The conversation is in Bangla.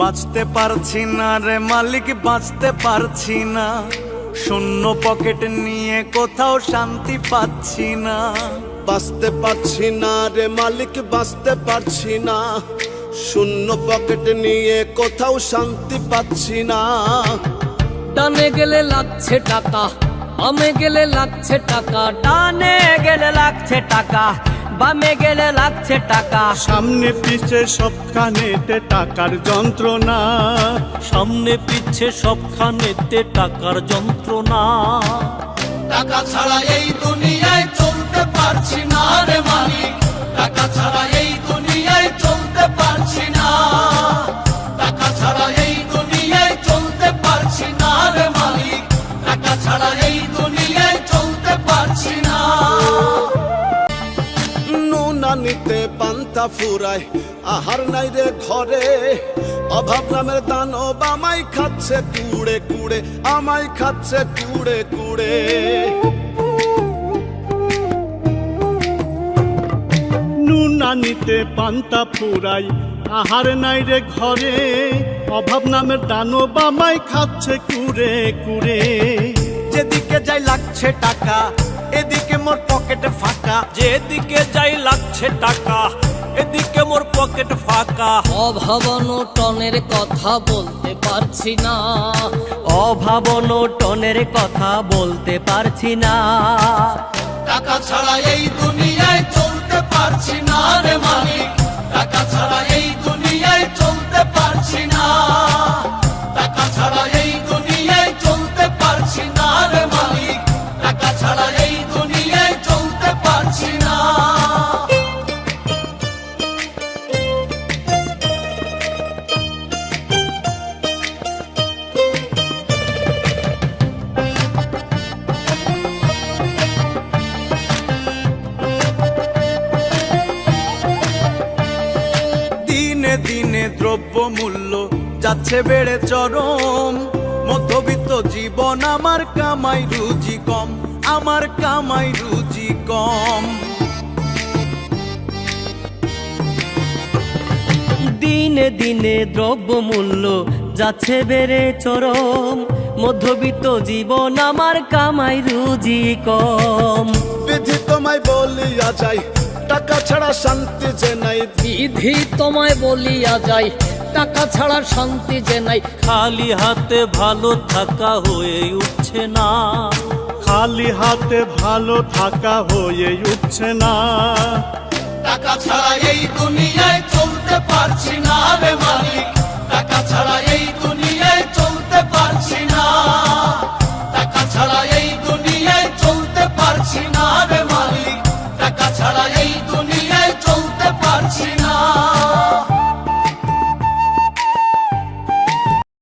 বাঁচতে পারছি না রে মালিক বাঁচতে পারছি না। শূন্য পকেট নিয়ে কোথাও শান্তি পাচ্ছি না। বাঁচতে পারছি না রে মালিক বাঁচতে পারছি না। শূন্য পকেট নিয়ে কোথাও শান্তি পাচ্ছি না। ডানে গেলে লাগছে টাকা বামে গেলে লাগছে টাকা ডানে গেলে লাগছে টাকা বামে গেলে লাগছে টাকা। সামনে পিছে সবখানেতে টাকার যন্ত্রণা। সামনে পিছে সবখানেতে টাকার যন্ত্রণা। টাকা ছাড়া এই দুনিয়ায় চলতে পারছি না রে মালিক। টাকা ছাড়া নুনা নিতে পান্তা ফুরায় আহার নাই রে ঘরে, অভাব নামের দানব আমায় খাচ্ছে কুড়ে কুড়ে, আমায় খাচ্ছে কুড়ে কুড়ে। নুন আনিতে পান্তা ফুরাই, আহার নাই রে ঘরে, অভাব নামের দানব আমায় খাচ্ছে কুড়ে যেদিকে যাই লাগছে টাকা এদিকে মোর পকেটে ফাঁকা। যেদিকে যাই লাগছে টাকা এদিকে মোর পকেট ফাঁকা। অভাবন টনের কথা বলতে পারছি না। অভাবন টনের কথা বলতে পারছি না। টাকা ছাড়া এই দুনিয়ায় চলতে পারছি না রে মালিক। টাকা ছাড়া দ্রব্য মূল্য যাচ্ছে বেড়ে চরম। মধ্যবিত্ত জীবন আমার কামাই রুজি কম, আমার কামাই রুজি কম। দিনে দিনে দ্রব্য মূল্য যাচ্ছে বেড়ে চরম, মধ্যবিত্ত জীবন আমার কামাই রুজি কম। তোমায় বলিয়া যাই টাকা ছাড়া শান্তি যে নাই। বিধি তোমায় বলিয়া যায় টাকা ছাড়া শান্তি যে নাই। খালি হাতে ভালো থাকা হয়ে উঠছে না। খালি হাতে ভালো থাকা হয়ে উঠছে না। টাকা ছাড়া এই দুনিয়ায় চলতে